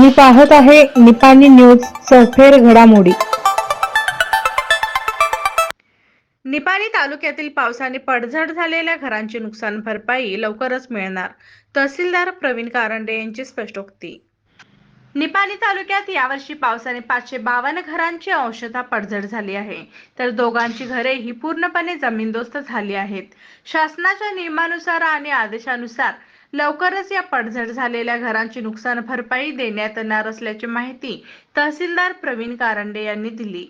तुम्ही पाहत आहे निपाणी न्यूज सफेर घडामोडी. निपाणी तालुक्यातील पावसाने पडझड झालेल्या घरांची नुकसान भरपाई लवकरच मिळणार तहसीलदार प्रवीण कारंडे यांची स्पष्टोक्ती निपाणी तालुक्यात यावर्षी पावसाने पाचशे बावन्न घरांची अंशतः पडझड झाली आहे तर दोघांची घरे ही पूर्णपणे जमीनदोस्त झाली आहेत. शासनाच्या नियमानुसार आणि आदेशानुसार लवकरच या पडझड झालेल्या घरांची नुकसान भरपाई देण्यात येणार असल्याची माहिती तहसीलदार प्रवीण कारंडे यांनी दिली.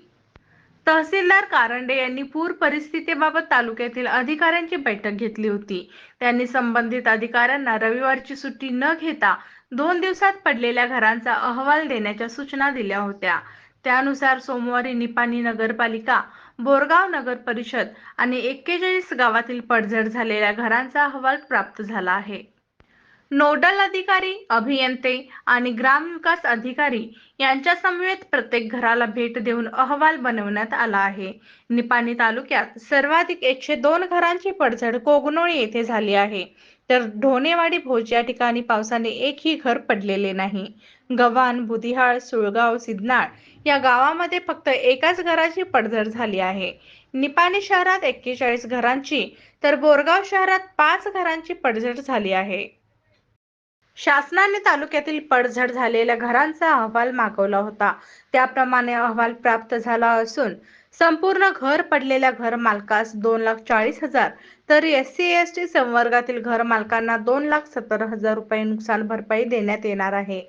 तहसीलदार कारंडे यांनी पूर परिस्थितीबाबत तालुक्यातील अधिकाऱ्यांची बैठक घेतली होती. त्यांनी संबंधित अधिकाऱ्यांना रविवारची सुट्टी न घेता दोन दिवसात पडलेल्या घरांचा अहवाल देण्याच्या सूचना दिल्या होत्या. त्यानुसार सोमवारी निपाणी नगरपालिका बोरगाव नगर परिषद आणि एक्केचाळीस गावातील पडझड झालेल्या घरांचा अहवाल प्राप्त झाला आहे. नोडल अधिकारी अभियंते आणि ग्रामविकास अधिकारी यांच्या समवेत प्रत्येक घराला भेट देऊन अहवाल बनवण्यात आला आहे. निपाणी तालुक्यात सर्वाधिक एकशे दोन घरांची पडझड कोगनोळी येथे झाली आहे. तर ढोणेवाडी भोज या ठिकाणी पावसाने एकही घर पडलेले नाही. गव्हाण बुधिहाळ सुळगाव सिद्धनाळ या गावामध्ये फक्त एकाच घराची पडझड झाली आहे. निपाणी शहरात एक्केचाळीस घरांची तर बोरगाव शहरात पाच घरांची पडझड झाली आहे. शासनाने तालुक्यातील पडझड झालेल्या घरांचा अहवाल मागवला होता. त्याप्रमाणे अहवाल प्राप्त झाला असून संपूर्ण घर पडलेल्या घर मालकास दोन लाख चाळीस हजार तर एस सी एस टी संवर्गातील घर मालकांना दोन लाख सत्तर हजार रुपये नुकसान भरपाई देण्यात येणार आहे.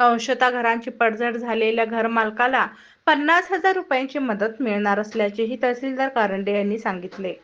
अंशतः घरांची पडझड झालेल्या घर मालकाला पन्नास हजार रुपयांची मदत मिळणार असल्याचेही तहसीलदार कारंडे यांनी सांगितले.